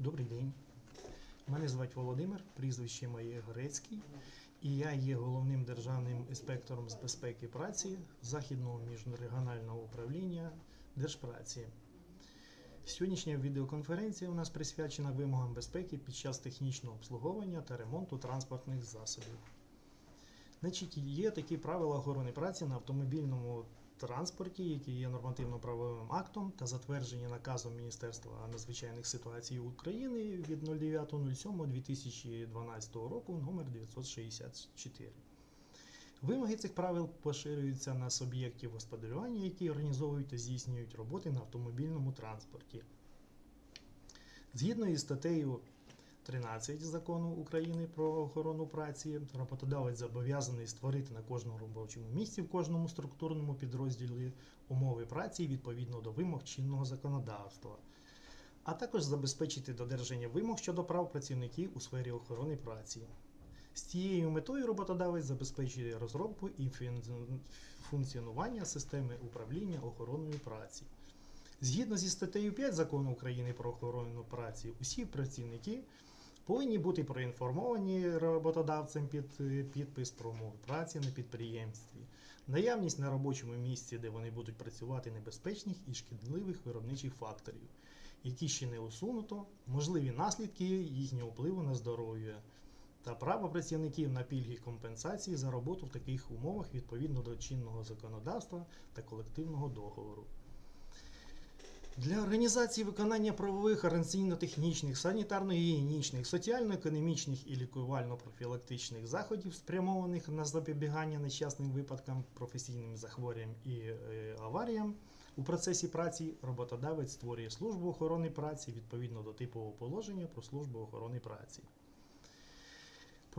Добрий день. Мене звати Володимир, прізвище моє Грецький, і я є головним державним інспектором з безпеки праці Західного міжрегіонального управління Держпраці. Сьогоднішня відеоконференція у нас присвячена вимогам безпеки під час технічного обслуговування та ремонту транспортних засобів. Значить, є такі правила охорони праці на автомобільному транспорті, які є нормативно-правовим актом та затверджені наказом Міністерства надзвичайних ситуацій України від 09.07.2012 року номер 964. Вимоги цих правил поширюються на суб'єктів господарювання, які організовують та здійснюють роботи на автомобільному транспорті. Згідно із статтею 13 закону України про охорону праці, роботодавець зобов'язаний створити на кожному робочому місці в кожному структурному підрозділі умови праці відповідно до вимог чинного законодавства, а також забезпечити додержання вимог щодо прав працівників у сфері охорони праці. З цією метою роботодавець забезпечує розробку і функціонування системи управління охороною праці. Згідно зі статтею 5 закону України про охорону праці, усі працівники повинні бути проінформовані роботодавцем під підпис про умови праці на підприємстві, наявність на робочому місці, де вони будуть працювати небезпечних і шкідливих виробничих факторів, які ще не усунуто, можливі наслідки їхнього впливу на здоров'я та право працівників на пільги компенсації за роботу в таких умовах відповідно до чинного законодавства та колективного договору. Для організації виконання правових, організаційно-технічних, санітарно-гігієнічних, соціально-економічних і лікувально-профілактичних заходів, спрямованих на запобігання нещасним випадкам, професійним захворюванням і е, аваріям у процесі праці, роботодавець створює службу охорони праці відповідно до типового положення про службу охорони праці.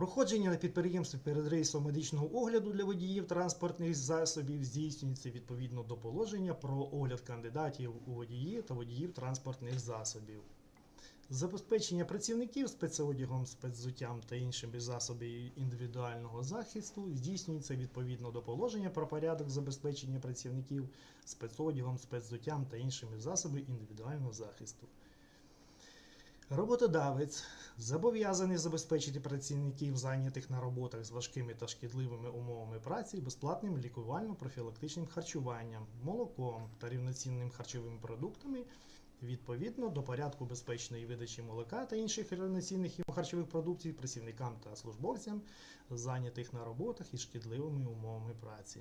Проходження на підприємстві перед рейсом медичного огляду для водіїв транспортних засобів здійснюється відповідно до положення про огляд кандидатів у водії та водіїв транспортних засобів. Забезпечення працівників спецодягом, спецзуттям та іншими засобами індивідуального захисту здійснюється відповідно до положення про порядок забезпечення працівників спецодягом, спецзуттям та іншими засобами індивідуального захисту. Роботодавець зобов'язаний забезпечити працівників, зайнятих на роботах з важкими та шкідливими умовами праці, безплатним лікувально-профілактичним харчуванням, молоком та рівноцінними харчовими продуктами відповідно до порядку безпечної видачі молока та інших рівноцінних і харчових продуктів працівникам та службовцям, зайнятих на роботах із шкідливими умовами праці.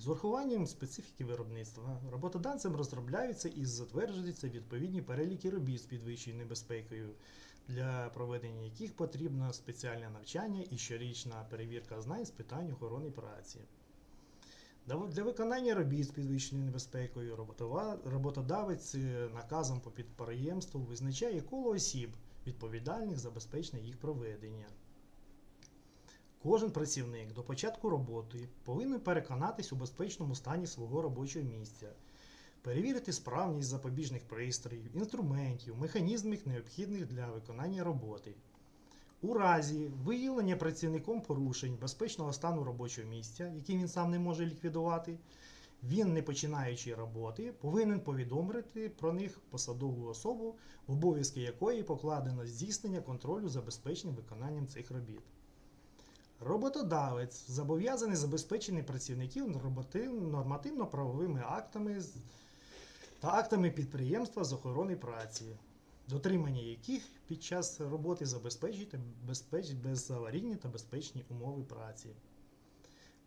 З урахуванням специфіки виробництва роботодавцем розробляються і затверджуються відповідні переліки робіт з підвищеною небезпекою, для проведення яких потрібно спеціальне навчання і щорічна перевірка знань з питань охорони праці. Для- виконання робіт з підвищеною небезпекою роботодавець е, наказом по підприємству визначає коло осіб, відповідальних за забезпечення їх проведення. Кожен працівник до початку роботи повинен переконатись у безпечному стані свого робочого місця, перевірити справність запобіжних пристроїв, інструментів, механізмів, необхідних для виконання роботи. У разі виявлення працівником порушень безпечного стану робочого місця, який він сам не може ліквідувати, він, не починаючи роботи, повинен повідомити про них посадову особу, в обов'язки якої покладено здійснення контролю за безпечним виконанням цих робіт. Роботодавець зобов'язаний забезпечити працівників нормативно-правовими актами та актами підприємства з охорони праці, дотримання яких під час роботи забезпечити безпеч... безаварійні та безпечні умови праці.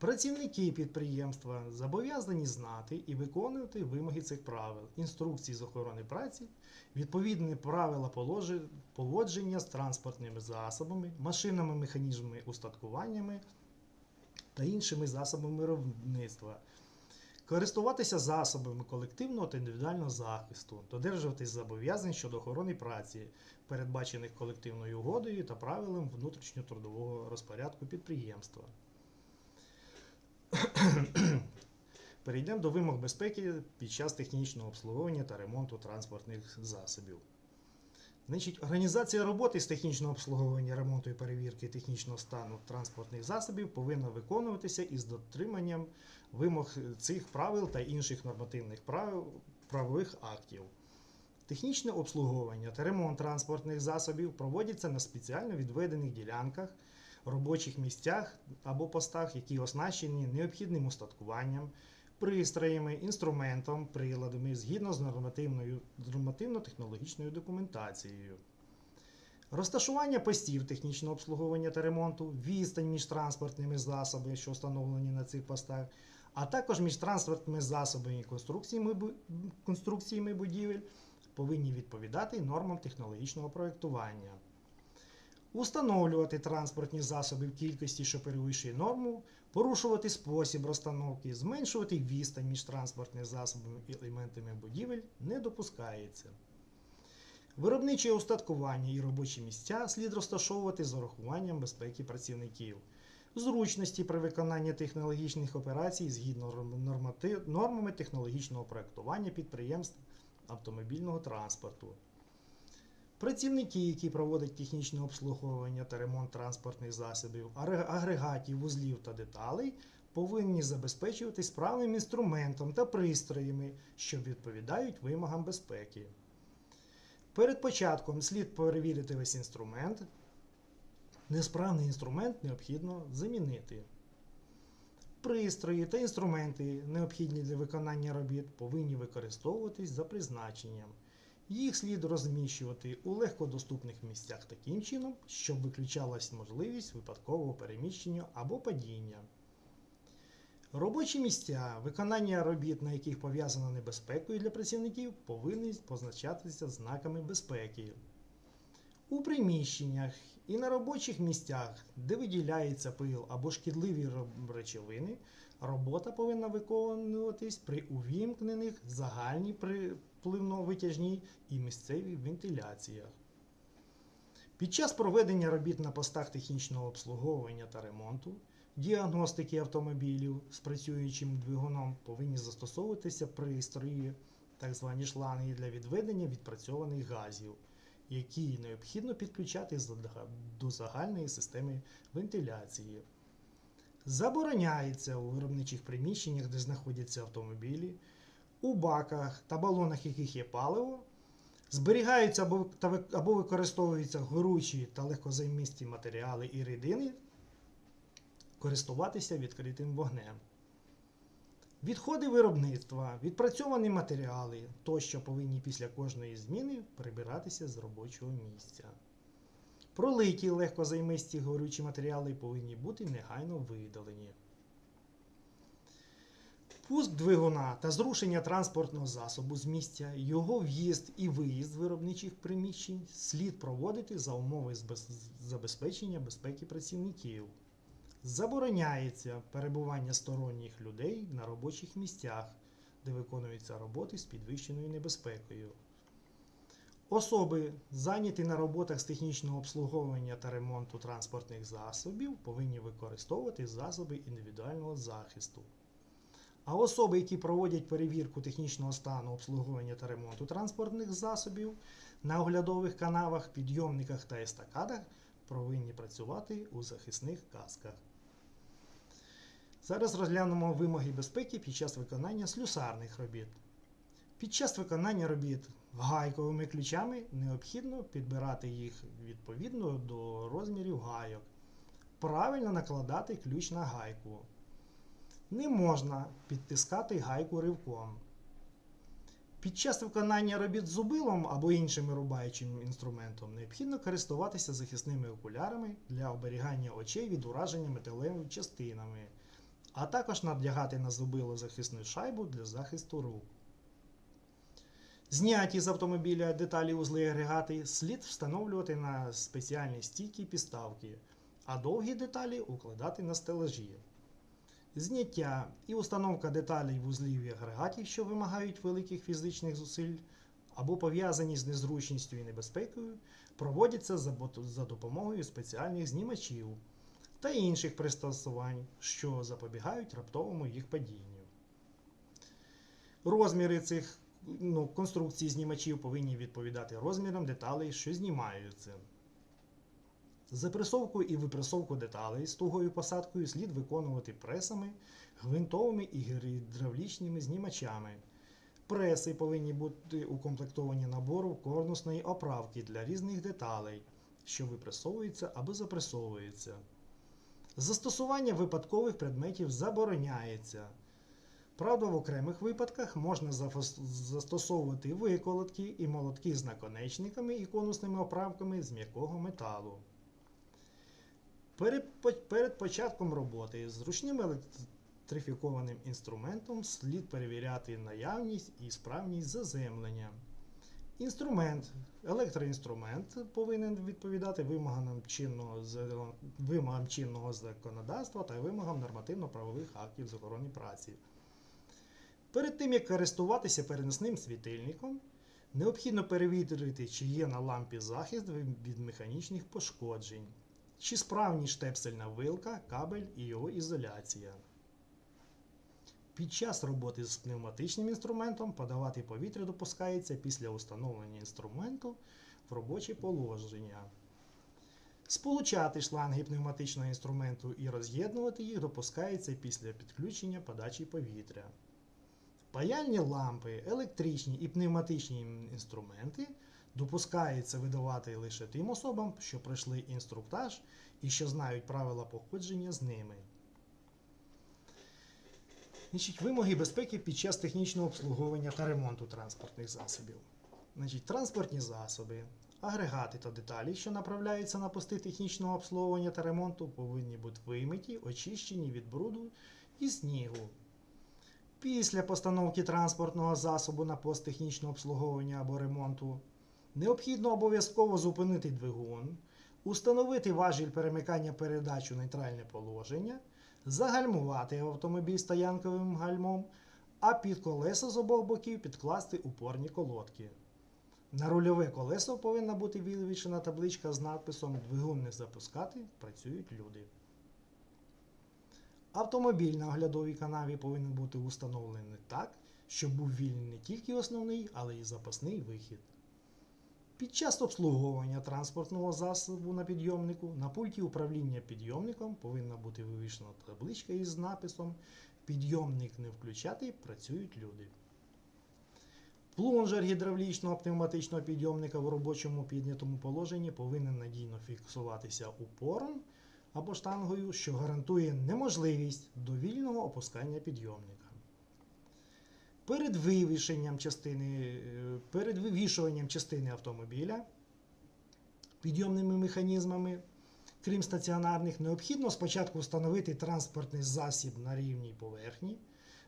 Працівники підприємства зобов'язані знати і виконувати вимоги цих правил, інструкції з охорони праці, відповідні правила поводження з транспортними засобами, машинами, механізмами, устаткуваннями та іншими засобами виробництва. Користуватися засобами колективного та індивідуального захисту, додержуватись зобов'язань щодо охорони праці, передбачених колективною угодою та правилам внутрішньотрудового розпорядку підприємства. Перейдемо до вимог безпеки під час технічного обслуговування та ремонту транспортних засобів. Значить, організація роботи з технічного обслуговування, ремонту і перевірки технічного стану транспортних засобів повинна виконуватися із дотриманням вимог цих правил та інших нормативних прав, правових актів. Технічне обслуговування та ремонт транспортних засобів проводяться на спеціально відведених ділянках, робочих місцях або постах, які оснащені необхідним устаткуванням, пристроями, інструментом, приладами згідно з нормативно-технологічною документацією. Розташування постів технічного обслуговування та ремонту, відстань між транспортними засобами, що встановлені на цих постах, а також між транспортними засобами і конструкціями, конструкціями будівель повинні відповідати нормам технологічного проєктування. Установлювати транспортні засоби в кількості, що перевищує норму, порушувати спосіб розстановки, зменшувати відстань між транспортними засобами і елементами будівель не допускається. Виробниче устаткування і робочі місця слід розташовувати з урахуванням безпеки працівників, зручності при виконанні технологічних операцій згідно нормами технологічного проектування підприємств автомобільного транспорту. Працівники, які проводять технічне обслуговування та ремонт транспортних засобів, агрегатів, вузлів та деталей, повинні забезпечувати справним інструментом та пристроями, що відповідають вимогам безпеки. Перед початком слід перевірити весь інструмент. Несправний інструмент необхідно замінити. Пристрої та інструменти, необхідні для виконання робіт, повинні використовуватись за призначенням. Їх слід розміщувати у легкодоступних місцях таким чином, щоб виключалась можливість випадкового переміщення або падіння. Робочі місця, виконання робіт, на яких пов'язано небезпекою для працівників, повинні позначатися знаками безпеки. У приміщеннях і на робочих місцях, де виділяється пил або шкідливі речовини, робота повинна виконуватись при увімкнених загальній припливно-витяжній і місцевій вентиляціях. Під час проведення робіт на постах технічного обслуговування та ремонту, діагностики автомобілів з працюючим двигуном повинні застосовуватися пристрої, так звані шланги для відведення відпрацьованих газів, які необхідно підключати до загальної системи вентиляції. Забороняється у виробничих приміщеннях, де знаходяться автомобілі, у баках та балонах, яких є паливо, зберігаються або, використовуються горючі та легкозаймисті матеріали і рідини, користуватися відкритим вогнем. Відходи виробництва, відпрацьовані матеріали тощо повинні після кожної зміни прибиратися з робочого місця. Пролиті легкозаймисті горючі матеріали повинні бути негайно видалені. Пуск двигуна та зрушення транспортного засобу з місця, його в'їзд і виїзд виробничих приміщень слід проводити за умови забезпечення безпеки працівників. Забороняється перебування сторонніх людей на робочих місцях, де виконуються роботи з підвищеною небезпекою. Особи, зайняті на роботах з технічного обслуговування та ремонту транспортних засобів, повинні використовувати засоби індивідуального захисту. А особи, які проводять перевірку технічного стану обслуговування та ремонту транспортних засобів на оглядових канавах, підйомниках та естакадах, повинні працювати у захисних касках. Зараз розглянемо вимоги безпеки під час виконання слюсарних робіт. Під час виконання робіт гайковими ключами необхідно підбирати їх відповідно до розмірів гайок. Правильно накладати ключ на гайку. Не можна підтискати гайку ривком. Під час виконання робіт зубилом або іншим рубаючим інструментом необхідно користуватися захисними окулярами для оберігання очей від ураження металевими частинами, а також надягати на зубило захисну шайбу для захисту рук. Зняті з автомобіля деталі узли і агрегати слід встановлювати на спеціальні стійкі підставки, а довгі деталі укладати на стелажі. Зняття і установка деталей вузлів і агрегатів, що вимагають великих фізичних зусиль або пов'язані з незручністю і небезпекою, проводяться за за допомогою спеціальних знімачів та інших пристосувань, що запобігають раптовому їх падінню. Розміри цих ну, конструкцій знімачів повинні відповідати розмірам деталей, що знімаються. Запресовку і випресовку деталей з тугою посадкою слід виконувати пресами, гвинтовими і гідравлічними знімачами. Преси повинні бути укомплектовані набором корпусної оправки для різних деталей, що випресовуються або запресовуються. Застосування випадкових предметів забороняється. Правда, в окремих випадках можна застосовувати виколотки і молотки з наконечниками і конусними оправками з м'якого металу. Перед, початком роботи з ручним електрифікованим інструментом слід перевіряти наявність і справність заземлення. Інструмент, електроінструмент повинен відповідати вимогам чинного, вимогам чинного законодавства та вимогам нормативно-правових актів з охорони праці. Перед тим як користуватися переносним світильником, необхідно перевірити, чи є на лампі захист від механічних пошкоджень, чи справні штепсельна вилка, кабель і його ізоляція. Під час роботи з пневматичним інструментом подавати повітря допускається після установлення інструменту в робоче положення. Сполучати шланги пневматичного інструменту і роз'єднувати їх допускається після підключення подачі повітря. Паяльні лампи, електричні і пневматичні інструменти допускається видавати лише тим особам, що пройшли інструктаж і що знають правила походження з ними. Значить, вимоги безпеки під час технічного обслуговування та ремонту транспортних засобів. Значить, транспортні засоби, агрегати та деталі, що направляються на пости технічного обслуговування та ремонту, повинні бути вимиті, очищені від бруду і снігу. Після постановки транспортного засобу на пост технічного обслуговування або ремонту необхідно обов'язково зупинити двигун, установити важіль перемикання передач у нейтральне положення, загальмувати автомобіль стоянковим гальмом, а під колеса з обох боків підкласти упорні колодки. На рульове колесо повинна бути вивішена табличка з надписом Двигун не запускати, працюють люди. Автомобіль на оглядовій канаві повинен бути установлений так, щоб був вільний не тільки основний, але й запасний вихід. Під час обслуговування транспортного засобу на підйомнику на пульті управління підйомником повинна бути вивішена табличка із написом Підйомник не включати, працюють люди. Плунжер гідравлічного пневматичного підйомника в робочому піднятому положенні повинен надійно фіксуватися упором або штангою, що гарантує неможливість довільного опускання підйомника. Перед вивішенням частини, е, перед вивішуванням частини автомобіля підйомними механізмами, крім стаціонарних, необхідно спочатку встановити транспортний засіб на рівній поверхні,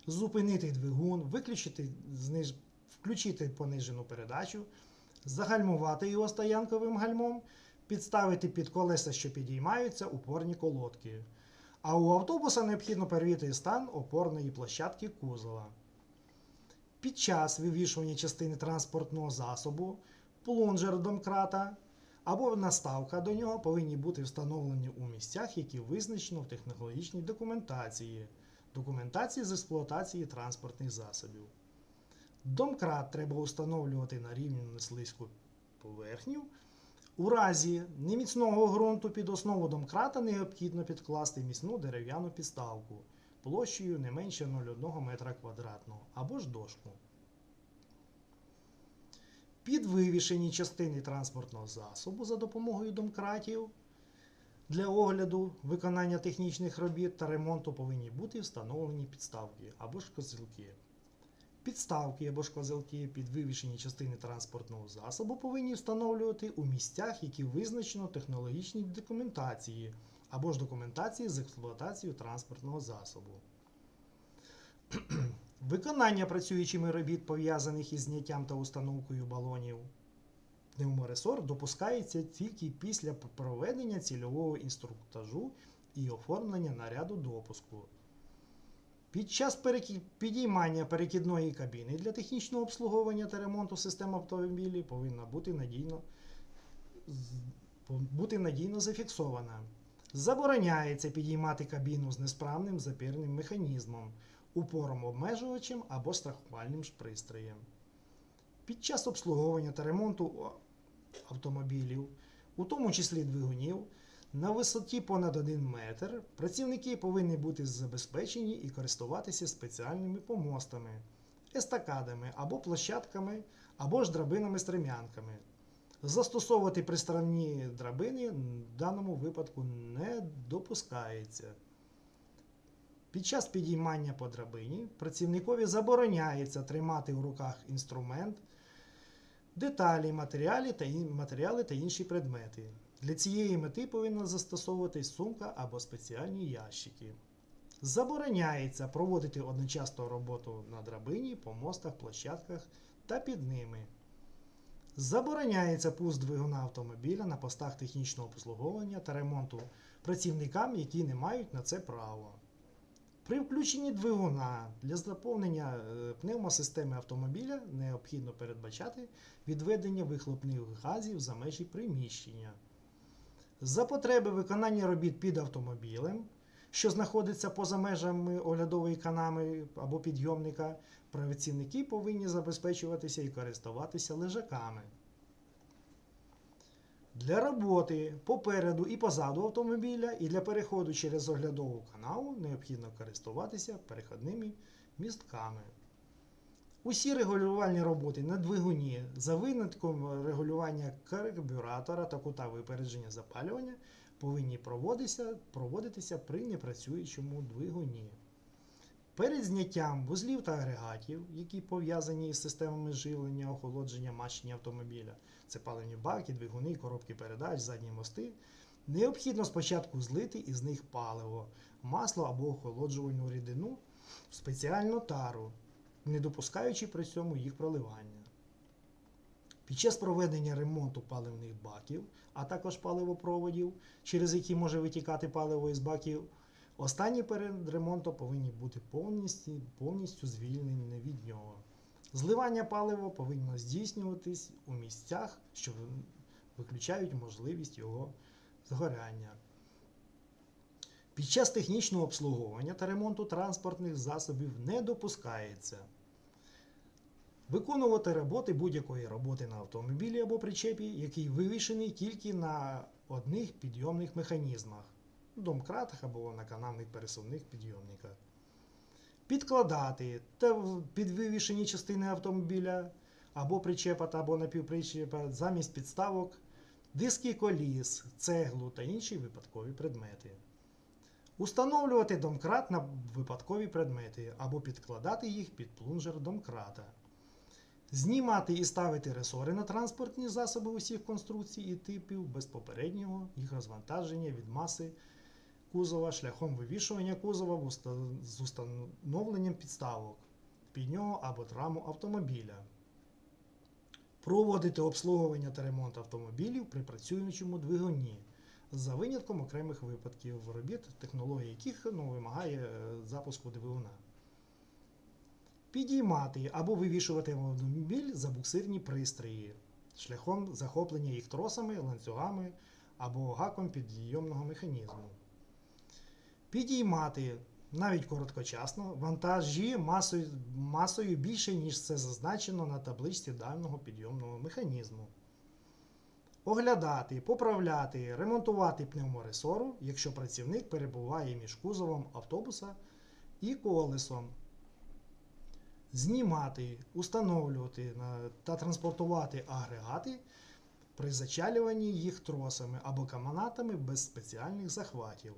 зупинити двигун, виключити, зниж... включити понижену передачу, загальмувати його стоянковим гальмом, підставити під колеса, що підіймаються, упорні колодки. А у автобуса необхідно перевірити стан опорної площадки кузова. Під час вивішування частини транспортного засобу, плунжер домкрата або наставка до нього повинні бути встановлені у місцях, які визначено в технологічній документації, документації з експлуатації транспортних засобів. Домкрат треба встановлювати на рівні неслизьку поверхню. У разі неміцного ґрунту під основу домкрата необхідно підкласти міцну дерев'яну підставку площею не менше 0,1 метра квадратного або ж дошку. Під вивішені частини транспортного засобу за допомогою домкратів для огляду, виконання технічних робіт та ремонту повинні бути встановлені підставки або ж козилки. Підставки або ж козилки під вивішені частини транспортного засобу повинні встановлювати у місцях, які визначено технологічній документації або ж документації з експлуатацією транспортного засобу. Виконання працюючими робіт, пов'язаних із зняттям та установкою балонів пневморесор допускається тільки після проведення цільового інструктажу і оформлення наряду допуску. Під час підіймання перекидної кабіни для технічного обслуговування та ремонту систем автомобілів повинна бути надійно, бути надійно зафіксована. Забороняється підіймати кабіну з несправним запірним механізмом, упором обмежувачем або страхувальним пристроєм. Під час обслуговування та ремонту автомобілів, у тому числі двигунів, на висоті понад 1 метр працівники повинні бути забезпечені і користуватися спеціальними помостами, естакадами або площадками, або ж драбинами-стрем'янками. Застосовувати приставні драбини в даному випадку не допускається. Під час підіймання по драбині працівникові забороняється тримати в руках інструмент, деталі, матеріали та інші предмети. Для цієї мети повинна застосовуватись сумка або спеціальні ящики. Забороняється проводити одночасно роботу на драбині, по мостах, площадках та під ними. Забороняється пуск двигуна автомобіля на постах технічного обслуговування та ремонту працівникам, які не мають на це право. При включенні двигуна для заповнення е, пневмосистеми автомобіля необхідно передбачати відведення вихлопних газів за межі приміщення. За потреби виконання робіт під автомобілем, що знаходиться поза межами оглядової канами або підйомника, працівники повинні забезпечуватися і користуватися лежаками. Для роботи попереду і позаду автомобіля і для переходу через оглядову канаву необхідно користуватися переходними містками. Усі регулювальні роботи на двигуні за винятком регулювання карбюратора та кута випередження запалювання повинні проводитися, проводитися при непрацюючому двигуні. Перед зняттям вузлів та агрегатів, які пов'язані із системами живлення, охолодження, мащення автомобіля, це паливні баки, двигуни, коробки передач, задні мости, необхідно спочатку злити із них паливо, масло або охолоджувальну рідину в спеціальну тару, не допускаючи при цьому їх проливання. Під час проведення ремонту паливних баків, а також паливопроводів, через які може витікати паливо із баків, останні перед ремонтом повинні бути повністю, повністю звільнені від нього. Зливання палива повинно здійснюватись у місцях, що виключають можливість його згоряння. Під час технічного обслуговування та ремонту транспортних засобів не допускається виконувати роботи будь-якої роботи на автомобілі або причепі, який вивішений тільки на одних підйомних механізмах, домкратах або на канавних пересувних підйомниках. Підкладати та підвивішені частини автомобіля або причепа та або напівпричепа замість підставок, диски коліс, цеглу та інші випадкові предмети. Установлювати домкрат на випадкові предмети або підкладати їх під плунжер домкрата. Знімати і ставити ресори на транспортні засоби усіх конструкцій і типів без попереднього їх розвантаження від маси кузова шляхом вивішування кузова з установленням підставок під нього або раму автомобіля. Проводити обслуговування та ремонт автомобілів при працюючому двигуні за винятком окремих випадків робіт, технологія яких ну, вимагає е, запуску двигуна. Підіймати або вивішувати автомобіль забуксирні пристрої шляхом захоплення їх тросами, ланцюгами або гаком підйомного механізму. Підіймати навіть короткочасно вантажі масою, масою більше, ніж це зазначено на табличці даного підйомного механізму. Оглядати, поправляти, ремонтувати пневморесору, якщо працівник перебуває між кузовом автобуса і колесом. Знімати, установлювати та транспортувати агрегати при зачалюванні їх тросами або каманатами без спеціальних захватів.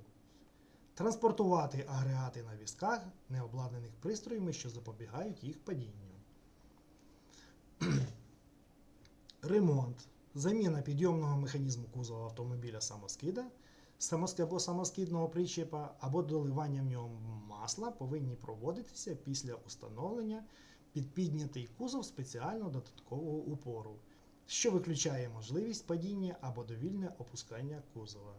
Транспортувати агрегати на візках, не обладнаних пристроями, що запобігають їх падінню. Ремонт. Заміна підйомного механізму кузова автомобіля самоскида самоск- або самоскидного причепа або доливання в нього масла повинні проводитися після установлення під піднятий кузов спеціально додаткового упору, що виключає можливість падіння або довільне опускання кузова.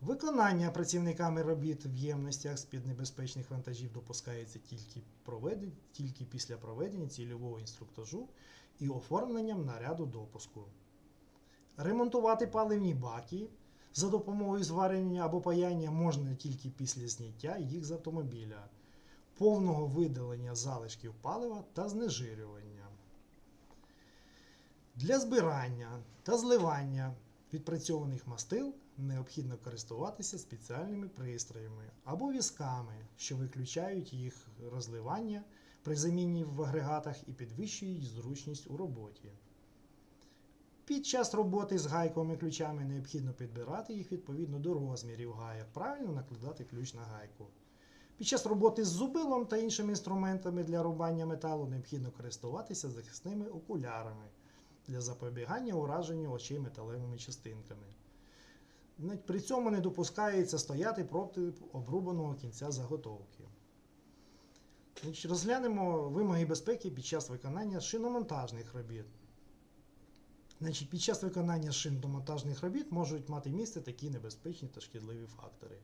Виконання працівниками робіт в ємностях з-під небезпечних вантажів допускається тільки, проведен- тільки після проведення цільового інструктажу і оформленням наряду допуску. Ремонтувати паливні баки за допомогою зварення або паяння можна тільки після зняття їх з автомобіля, повного видалення залишків палива та знежирювання. Для збирання та зливання відпрацьованих мастил необхідно користуватися спеціальними пристроями або візками, що виключають їх розливання при заміні в агрегатах і підвищують зручність у роботі. Під час роботи з гайковими ключами необхідно підбирати їх відповідно до розмірів гайок, правильно накладати ключ на гайку. Під час роботи з зубилом та іншими інструментами для рубання металу необхідно користуватися захисними окулярами для запобігання ураженню очей металевими частинками. При цьому не допускається стояти проти обрубаного кінця заготовки. Розглянемо вимоги безпеки під час виконання шиномонтажних робіт. Значить, під час виконання шиномонтажних робіт можуть мати місце такі небезпечні та шкідливі фактори.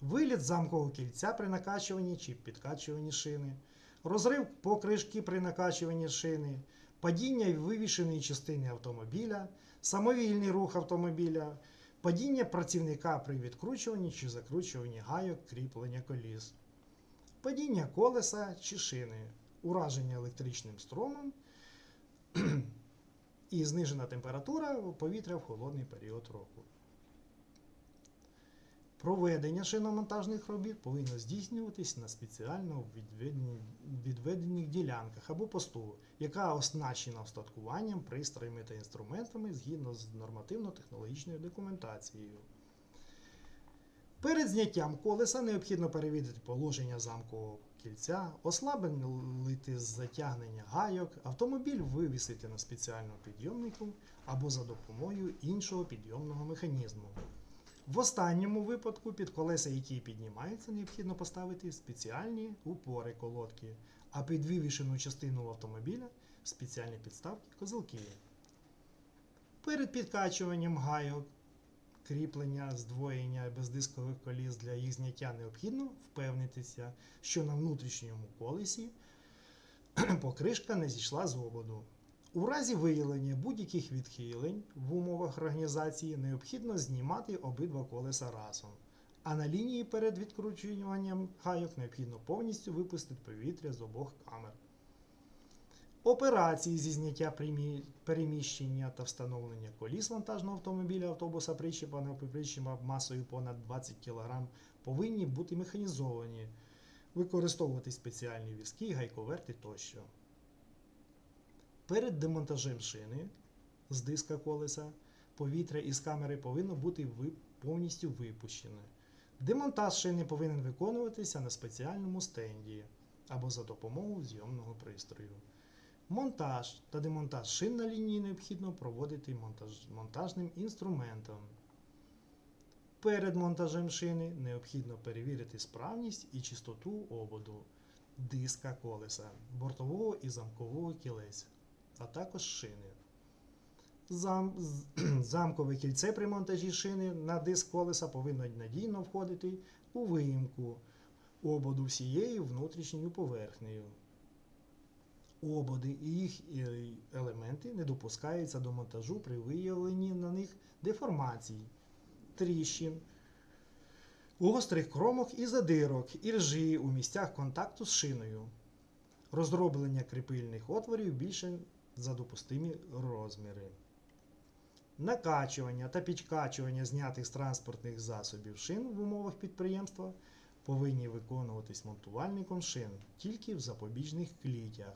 Виліт замкового кільця при накачуванні чи підкачуванні шини, розрив покришки при накачуванні шини, падіння вивішеної частини автомобіля, самовільний рух автомобіля, падіння працівника при відкручуванні чи закручуванні гайок кріплення коліс, падіння колеса чи шини, ураження електричним струмом і знижена температура повітря в холодний період року. Проведення шиномонтажних робіт повинно здійснюватись на спеціально відведених ділянках або посту, яка оснащена встаткуванням, пристроями та інструментами згідно з нормативно-технологічною документацією. Перед зняттям колеса необхідно перевірити положення замкового кільця, ослабити затягнення гайок, автомобіль вивісити на спеціальному підйомнику або за допомогою іншого підйомного механізму. В останньому випадку під колеса, які піднімаються, необхідно поставити спеціальні упори колодки, а під вивішену частину автомобіля спеціальні підставки козелки. Перед підкачуванням гайок, кріплення, здвоєння бездискових коліс для їх зняття необхідно впевнитися, що на внутрішньому колесі покришка не зійшла з ободу. У разі виявлення будь-яких відхилень в умовах організації необхідно знімати обидва колеса разом. А на лінії перед відкручуванням гайок необхідно повністю випустити повітря з обох камер. Операції зі зняття переміщення та встановлення коліс вантажного автомобіля, автобуса причіпа на причіпа масою понад 20 кг повинні бути механізовані, використовувати спеціальні візки, гайковерти тощо. Перед демонтажем шини з диска колеса повітря із камери повинно бути повністю випущене. Демонтаж шини повинен виконуватися на спеціальному стенді або за допомогою зйомного пристрою. Монтаж та демонтаж шин на лінії необхідно проводити монтаж, монтажним інструментом. Перед монтажем шини необхідно перевірити справність і чистоту ободу, диска колеса, бортового і замкового кілець, а також шини. Зам, замкове кільце при монтажі шини на диск колеса повинно надійно входити у виїмку ободу всією внутрішньою поверхнею. Ободи і їх е, елементи не допускаються до монтажу при виявленні на них деформацій, тріщин, гострих кромок і задирок, і ржі у місцях контакту з шиною, розроблення кріпильних отворів більше за допустимі розміри. Накачування та підкачування знятих з транспортних засобів шин в умовах підприємства повинні виконуватись монтувальником шин тільки в запобіжних клітях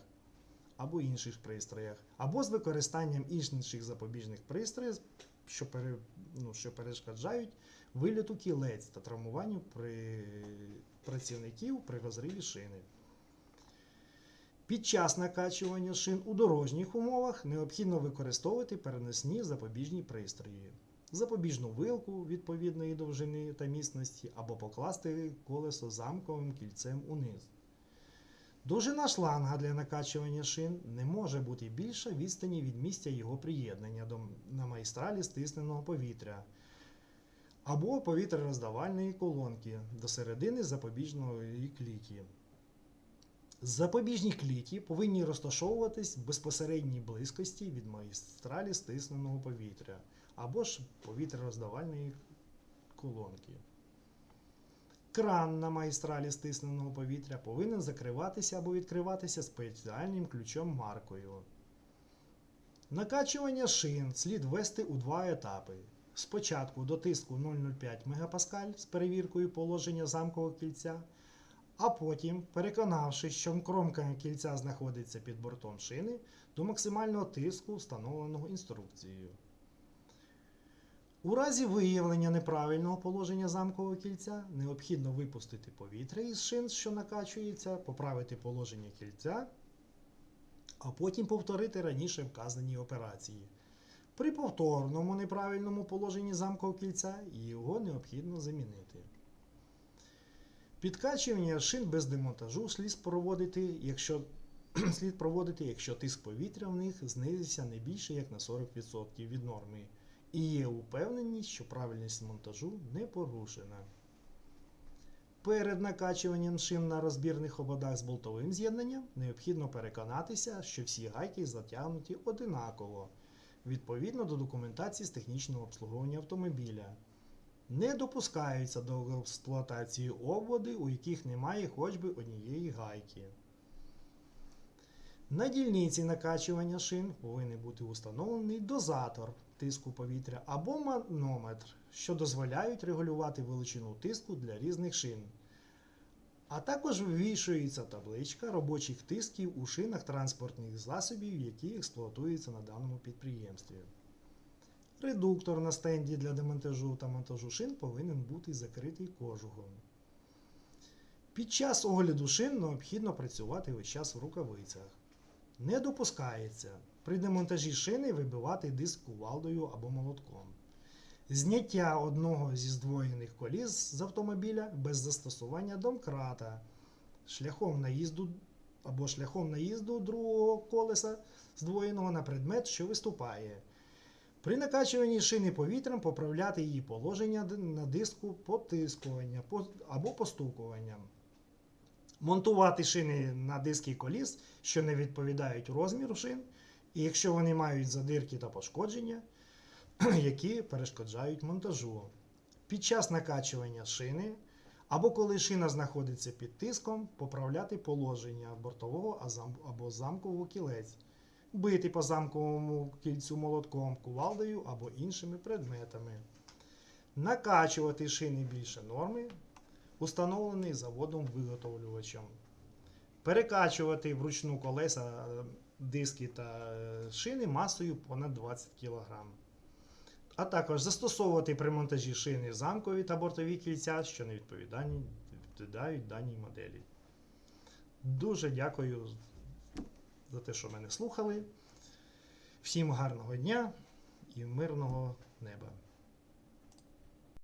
або інших пристроях, або з використанням інших запобіжних пристроїв, що, пере, ну, що перешкоджають виліту кілець та травмуванню при працівників при розриві шини. Під час накачування шин у дорожніх умовах необхідно використовувати переносні запобіжні пристрої, запобіжну вилку відповідної довжини та міцності або покласти колесо замковим кільцем униз. Довжина шланга для накачування шин не може бути більша відстані від місця його приєднання до, на майстралі стисненого повітря або повітряроздавальної колонки до середини запобіжної кліті. Запобіжні кліті повинні розташовуватись в безпосередній близькості від магістралі стисненого повітря або ж повітряроздавальної колонки. Кран на магістралі стисненого повітря повинен закриватися або відкриватися спеціальним ключом маркою. Накачування шин слід ввести у два етапи. Спочатку до тиску 0,05 МПа з перевіркою положення замкового кільця, А потім, переконавшись, що кромка кільця знаходиться під бортом шини, до максимального тиску, встановленого інструкцією. У разі виявлення неправильного положення замкового кільця необхідно випустити повітря із шин, що накачується, поправити положення кільця, а потім повторити раніше вказані операції. При повторному неправильному положенні замкового кільця його необхідно замінити. Підкачування шин без демонтажу слід проводити, якщо, слід проводити, якщо тиск повітря в них знизився не більше як на 40% від норми, і є упевненість, що правильність монтажу не порушена. Перед накачуванням шин на розбірних ободах з болтовим з'єднанням необхідно переконатися, що всі гайки затягнуті одинаково, відповідно до документації з технічного обслуговування автомобіля. Не допускаються до експлуатації обводи, у яких немає хоч би однієї гайки. На дільниці накачування шин повинен бути установлений дозатор тиску повітря або манометр, що дозволяють регулювати величину тиску для різних шин. А також вивішується табличка робочих тисків у шинах транспортних засобів, які експлуатуються на даному підприємстві. Редуктор на стенді для демонтажу та монтажу шин повинен бути закритий кожухом. Під час огляду шин необхідно працювати весь час в рукавицях. Не допускається при демонтажі шини вибивати диск кувалдою або молотком. Зняття одного зі здвоєних коліс з автомобіля без застосування домкрата шляхом наїзду або шляхом наїзду другого колеса здвоєного на предмет, що виступає. При накачуванні шини повітрям поправляти її положення на диску потискування або постукуванням. Монтувати шини на диски коліс, що не відповідають розміру шин, і якщо вони мають задирки та пошкодження, які перешкоджають монтажу. Під час накачування шини або коли шина знаходиться під тиском, поправляти положення бортового або замкового кілець, бити по замковому кільцю молотком, кувалдою або іншими предметами, накачувати шини більше норми, установлений заводом виготовлювачем. Перекачувати вручну колеса, диски та е, шини масою понад 20 кг. А також застосовувати при монтажі шини замкові та бортові кільця, що не відповідають даній моделі. Дуже дякую за те, що мене слухали. Всім гарного дня і мирного неба!